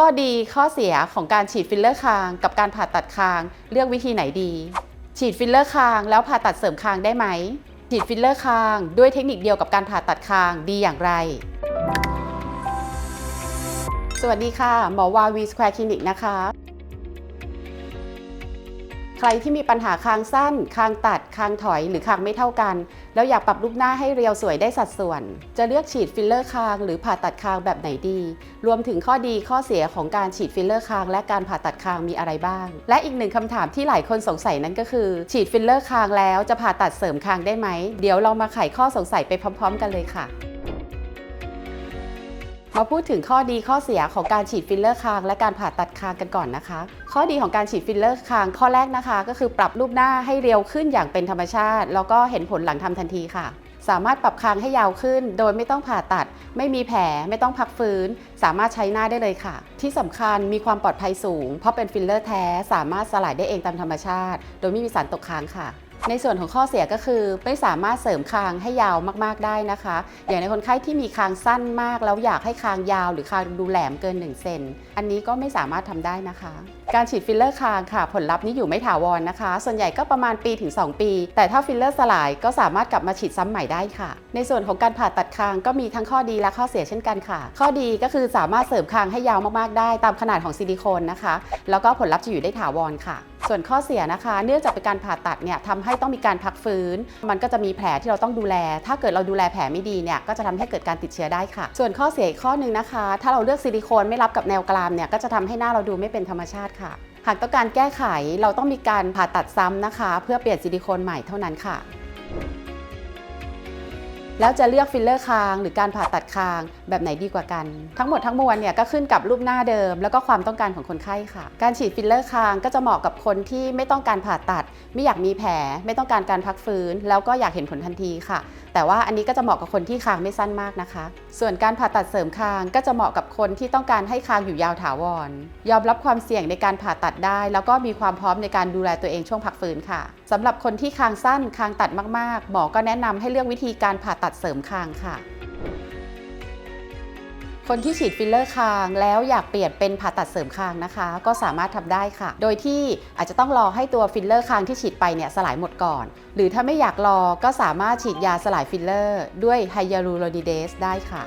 ข้อดีข้อเสียของการฉีดฟิลเลอร์คาง กับการผ่าตัดคางเลือกวิธีไหนดี ฉีดฟิลเลอร์คางแล้วผ่าตัดเสริมคางได้ไหม ฉีดฟิลเลอร์คางด้วยเทคนิคเดียวกับการผ่าตัดคางดีอย่างไร สวัสดีค่ะ หมอวาวีสแควร์คลินิกนะคะ ใครที่มีปัญหาคางสั้น คางตัด คางถอย หรือคางไม่เท่ากัน แล้วอยากปรับรูปหน้าให้เรียวสวยได้สัดส่วน จะเลือกฉีดฟิลเลอร์คาง หรือผ่าตัดคางแบบไหนดี รวมถึงข้อดีข้อเสียของการฉีดฟิลเลอร์คาง และการผ่าตัดคางมีอะไรบ้าง และอีกหนึ่งคำถามที่หลายคนสงสัยนั่นก็คือ ฉีดฟิลเลอร์คางแล้วจะผ่าตัดเสริมคางได้ไหม เดี๋ยวเรามาไขข้อสงสัยไปพร้อม ๆ กันเลยค่ะ มาพูดถึงข้อดีข้อเสียของการฉีดฟิลเลอร์คางและการผ่าตัดคางกันก่อนนะคะ ข้อดีของการฉีดฟิลเลอร์คางข้อแรกนะคะ ก็คือปรับรูปหน้าให้เรียวขึ้นอย่างเป็นธรรมชาติ แล้วก็เห็นผลหลังทำทันทีค่ะ สามารถปรับคางให้ยาวขึ้น โดยไม่ต้องผ่าตัด ไม่มีแผล ไม่ต้องพักฟื้น สามารถใช้หน้าได้เลยค่ะ ที่สำคัญมีความปลอดภัยสูง เพราะเป็นฟิลเลอร์แท้ สามารถสลายได้เองตามธรรมชาติ โดยไม่มีสารตกค้างค่ะ ในส่วนของข้อเสียก็คือไม่สามารถเสริมคางให้ยาวมากๆได้นะคะ อย่างในคนไข้ที่มีคางสั้นมาก แล้วอยากให้คางยาวหรือคางดูแหลมเกิน 1 เซน อันนี้ก็ไม่สามารถทำได้นะคะ การฉีดฟิลเลอร์คางค่ะ ผลลัพธ์นี้อยู่ไม่ถาวรนะคะ ส่วนใหญ่ก็ประมาณปีถึง 2 ปี แต่ถ้าฟิลเลอร์สลายก็สามารถกลับมาฉีดซ้ำใหม่ได้ค่ะ ในส่วนของการผ่าตัดคางก็มีทั้งข้อดีและข้อเสียเช่นกันค่ะ ข้อดีก็คือสามารถเสริมคางให้ยาวมากๆได้ ตามขนาดของซิลิโคนนะคะ แล้วก็ผลลัพธ์จะอยู่ได้ถาวรค่ะ ส่วนข้อเสียนะคะ เนื่องจากเป็นการผ่าตัดเนี่ยทำให้ต้องมีการพักฟื้น มันก็จะมีแผลที่เราต้องดูแล ถ้าเกิดเราดูแลแผลไม่ดีเนี่ยก็จะทำให้เกิดการติดเชื้อได้ค่ะ ส่วนข้อเสียอีกข้อหนึ่งนะคะ ถ้าเราเลือกซิลิโคนไม่รับกับแนวกรามเนี่ยก็จะทำให้หน้าเราดูไม่เป็นธรรมชาติค่ะ หากต้องการแก้ไขเราต้องมีการผ่าตัดซ้ำนะคะ เพื่อเปลี่ยนซิลิโคนใหม่เท่านั้นค่ะ แล้วจะเลือกฟิลเลอร์คาง หรือการผ่าตัดคางแบบไหนดีกว่ากัน ทั้งหมดทั้งมวลเนี่ยก็ขึ้นกับรูปหน้าเดิม แล้วก็ความต้องการของคนไข้ค่ะ การฉีดฟิลเลอร์คางก็จะเหมาะกับคนที่ไม่ต้องการผ่าตัด ไม่อยากมีแผล ไม่ต้องการการพักฟื้น แล้วก็อยากเห็นผลทันทีค่ะ แต่ว่าอันนี้ก็จะเหมาะกับคนที่คางไม่สั้นมากนะคะ ส่วนการผ่าตัดเสริมคางก็จะเหมาะกับคนที่ต้องการให้คางอยู่ยาวถาวร ยอมรับความเสี่ยงในการผ่าตัดได้ แล้วก็มีความพร้อมในการดูแลตัวเองช่วงพักฟื้นค่ะ สำหรับคนที่คางสั้นคางตัดมากๆ หมอก็แนะนำให้เลือกวิธีการผ่าตัดเสริมคางค่ะ คนที่ฉีดฟิลเลอร์คางแล้วอยากเปลี่ยนเป็นผ่าตัดเสริมคางนะคะ ก็สามารถทำได้ค่ะ โดยที่อาจจะต้องรอให้ตัวฟิลเลอร์คางที่ฉีดไปเนี่ยสลายหมดก่อน หรือถ้าไม่อยากรอก็สามารถฉีดยาสลายฟิลเลอร์ ด้วยไฮยาลูโรนิเดสได้ค่ะ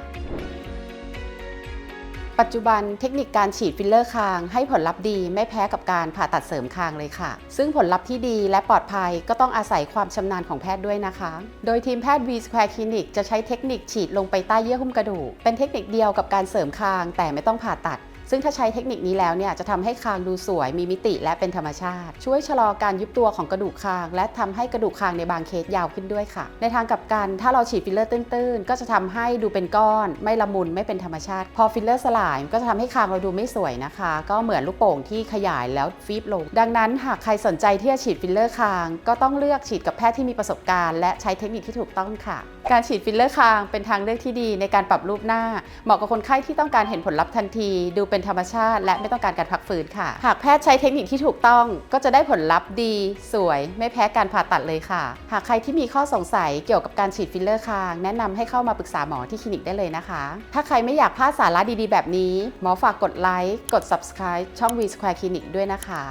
ปัจจุบันเทคนิคการฉีดฟิลเลอร์คาง ให้ผลลัพธ์ดีไม่แพ้กับการผ่าตัดเสริมคางเลยค่ะ ซึ่งผลลัพธ์ที่ดีและปลอดภัยก็ต้องอาศัยความชำนาญของแพทย์ด้วยนะคะ โดยทีมแพทย์ V Square Clinic จะใช้เทคนิคฉีดลงไปใต้เยื่อหุ้มกระดูก เป็นเทคนิคเดียวกับการเสริมคาง แต่ไม่ต้องผ่าตัด ซึ่งถ้าใช้เทคนิคนี้แล้วเนี่ยจะทำให้คางดูสวย มีมิติและเป็นธรรมชาติ ช่วยชะลอการยุบตัวของกระดูกคาง และทำให้กระดูกคางในบางเคสยาวขึ้นด้วยค่ะ ในทางกลับกัน ถ้าเราฉีดฟิลเลอร์ตื้นๆ ก็จะทำให้ดูเป็นก้อน ไม่ละมุนไม่เป็นธรรมชาติ พอฟิลเลอร์สลายก็จะทำให้คางเราดูไม่สวยนะคะ ก็เหมือนลูกโป่งที่ขยายแล้วฟีบลง ดังนั้นหากใครสนใจที่จะฉีดฟิลเลอร์คาง ก็ต้องเลือกฉีดกับแพทย์ที่มีประสบการณ์และใช้เทคนิคที่ถูกต้องค่ะ การฉีดฟิลเลอร์คางเป็นทางเลือกที่ดีในการปรับรูปหน้า เหมาะกับคนไข้ที่ต้องการเห็นผลลัพธ์ทันที ดูเป็นธรรมชาติ และไม่ต้องการการพักฟื้นค่ะ หากแพทย์ใช้เทคนิคที่ถูกต้อง ก็จะได้ผลลัพธ์ดี สวย ไม่แพ้การผ่าตัดเลยค่ะ หากใครที่มีข้อสงสัยเกี่ยวกับการฉีดฟิลเลอร์คาง แนะนำให้เข้ามาปรึกษาหมอที่คลินิกได้เลยนะคะ ถ้าใครไม่อยากพลาดสาระดีๆ แบบนี้ หมอฝากกดไลค์กด subscribe ช่อง V Square Clinic ด้วยนะคะ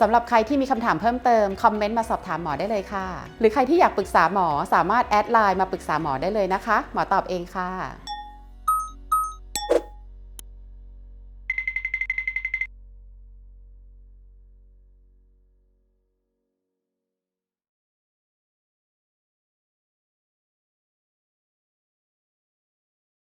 สำหรับใครที่มีคำถามเพิ่มเติม คอมเมนต์มาสอบถามหมอได้เลยค่ะ หรือใครที่อยากปรึกษาหมอสามารถแอดไลน์มาปรึกษาหมอได้เลยนะคะ หมอตอบเองค่ะ